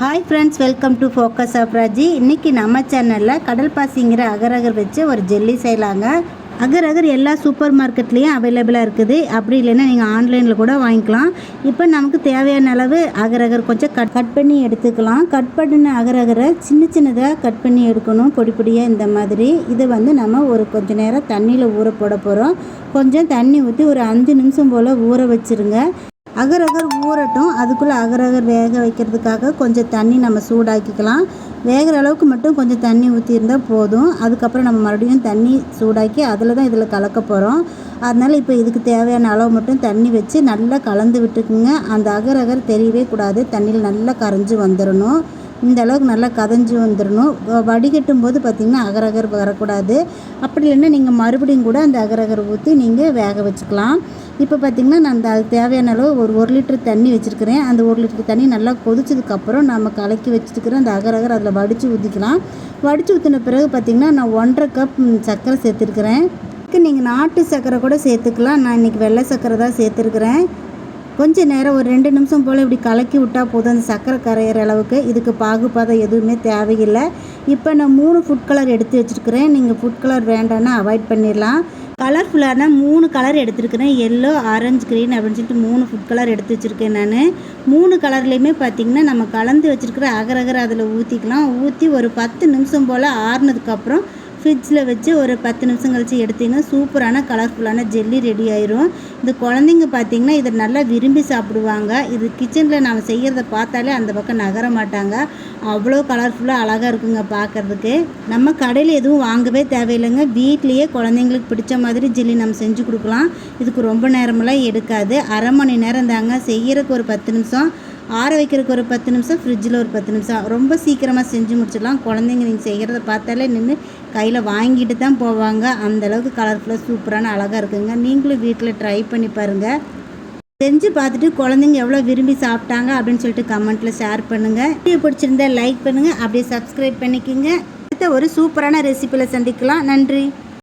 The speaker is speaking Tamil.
Hi friends welcome to focus of Raji இன்றைக்கி நம்ம சேனலில் கடல் பாசிங்கிற அகரகர் வச்சு ஒரு ஜெல்லி செய்யலாங்க. அகரகர் எல்லா சூப்பர் மார்க்கெட்லேயும் அவைலபிளாக இருக்குது. அப்படி இல்லைன்னா நீங்கள் ஆன்லைனில் கூட வாங்கிக்கலாம். இப்போ நமக்கு தேவையான அளவு அகரகர் கொஞ்சம் கட் கட் பண்ணி எடுத்துக்கலாம். கட் பண்ணின அகரகரை சின்ன சின்னதாக கட் பண்ணி எடுக்கணும். பொடி பொடியாக இந்த மாதிரி. இதை வந்து நம்ம ஒரு கொஞ்ச நேரம் தண்ணியில் ஊற போட போகிறோம் கொஞ்சம் தண்ணி ஊற்றி ஒரு அஞ்சு நிமிஷம் போல் ஊற வச்சுருங்க. அகரகர் ஊறட்டும். அதுக்குள்ளே அகரகர் வேக வைக்கிறதுக்காக கொஞ்சம் தண்ணி நம்ம சூடாக்கிக்கலாம். வேகிற அளவுக்கு மட்டும் கொஞ்சம் தண்ணி ஊற்றியிருந்தால் போதும். அதுக்கப்புறம் நம்ம மறுபடியும் தண்ணி சூடாக்கி அதில் தான் இதில் கலக்க போகிறோம் அதனால் இப்போ இதுக்கு தேவையான அளவு மட்டும் தண்ணி வச்சு நல்லா கலந்து விட்டுக்குங்க. அந்த அகரகர் தெரியவே கூடாது. தண்ணியில் நல்லா கரைஞ்சி வந்துடணும் இந்த அளவுக்கு நல்லா கதஞ்சி வந்துடணும் வடிகட்டும் போது பார்த்திங்கன்னா அகரகர் வரக்கூடாது. அப்படி இல்லைன்னா நீங்கள் மறுபடியும் கூட அந்த அகரகர் ஊற்றி நீங்கள் வேக வச்சுக்கலாம். இப்போ பார்த்திங்கன்னா நான் அந்த அதுக்கு தேவையான அளவு ஒரு ஒரு லிட்டர் தண்ணி வச்சுருக்கிறேன். அந்த ஒரு லிட்டர் தண்ணி நல்லா கொதிச்சதுக்கப்புறம் நம்ம கலக்கி வச்சுருக்கிற அந்த அகரகர் அதில் வடித்து ஊற்றிக்கலாம் வடித்து ஊற்றின பிறகு பார்த்திங்கன்னா நான் ஒன்றரை கப் சர்க்கரை சேர்த்துருக்குறேன். இதுக்கு நீங்கள் நாட்டு சர்க்கரை கூட சேர்த்துக்கலாம். நான் இன்றைக்கி வெள்ளை சர்க்கரை தான் சேர்த்துருக்குறேன். கொஞ்ச நேரம் ஒரு ரெண்டு நிமிஷம் போல் இப்படி கலக்கி விட்டால் போதும். அந்த சர்க்கரை கரையிற அளவுக்கு இதுக்கு பாகுபாதம் எதுவுமே தேவையில்லை. இப்போ நான் மூணு ஃபுட் கலர் எடுத்து வச்சுருக்கிறேன். நீங்கள் ஃபுட் கலர் வேண்டாம்னா அவாய்ட் பண்ணிடலாம். கலர்ஃபுல்லான மூணு கலர் எடுத்துருக்கிறேன். எல்லோ ஆரஞ்சு க்ரீன் அப்படின்னு சொல்லிட்டு மூணு ஃபுட் கலர் எடுத்து வச்சுருக்கேன் நான். மூணு கலர்லேயுமே பார்த்திங்கன்னா நம்ம கலந்து வச்சுருக்கிற அகரகரை அதில் ஊற்றிக்கலாம் ஊற்றி ஒரு பத்து நிமிஷம் போல் ஆறுனதுக்கப்புறம் ஃப்ரிட்ஜில் வச்சு ஒரு பத்து நிமிஷம் கழிச்சு எடுத்தீங்கன்னா சூப்பரான கலர்ஃபுல்லான ஜெல்லி ரெடி ஆயிரும். இந்த குழந்தைங்க பார்த்தீங்கன்னா இதை நல்லா விரும்பி சாப்பிடுவாங்க. இது கிச்சனில் நாம் செய்கிறத பார்த்தாலே அந்த பக்கம் நகர மாட்டாங்க. அவ்வளோ கலர்ஃபுல்லாக அழகாக இருக்குங்க பார்க்கறதுக்கு. நம்ம கடையில் எதுவும் வாங்கவே தேவையில்லைங்க. வீட்லேயே குழந்தைங்களுக்கு பிடிச்ச மாதிரி ஜெல்லி நம்ம செஞ்சு கொடுக்கலாம். இதுக்கு ரொம்ப நேரமெல்லாம் எடுக்காது. அரை மணி நேரம் தாங்க. செய்யறதுக்கு ஒரு பத்து நிமிஷம். ஆற வைக்கிறதுக்கு ஒரு பத்து நிமிஷம் ஃப்ரிட்ஜில் ஒரு பத்து நிமிஷம். ரொம்ப சீக்கிரமாக செஞ்சு முடிச்சிடலாம். குழந்தைங்க நீங்கள் செய்கிறத பார்த்தாலே நின்று கையில் வாங்கிட்டு தான் போவாங்க. அந்த அளவுக்கு கலர்ஃபுல்லாக சூப்பரான அழகாக இருக்குங்க. நீங்களும் வீட்டில் ட்ரை பண்ணி பாருங்கள் செஞ்சு பார்த்துட்டு குழந்தைங்க எவ்வளோ விரும்பி சாப்பிட்டாங்க அப்படின்னு சொல்லிட்டு கமெண்ட்டில் ஷேர் பண்ணுங்கள் வீடியோ பிடிச்சிருந்தா லைக் பண்ணுங்கள் அப்படியே சப்ஸ்கிரைப் பண்ணிக்கோங்க. அடுத்த ஒரு சூப்பரான ரெசிப்பியில் சந்திக்கலாம். நன்றி.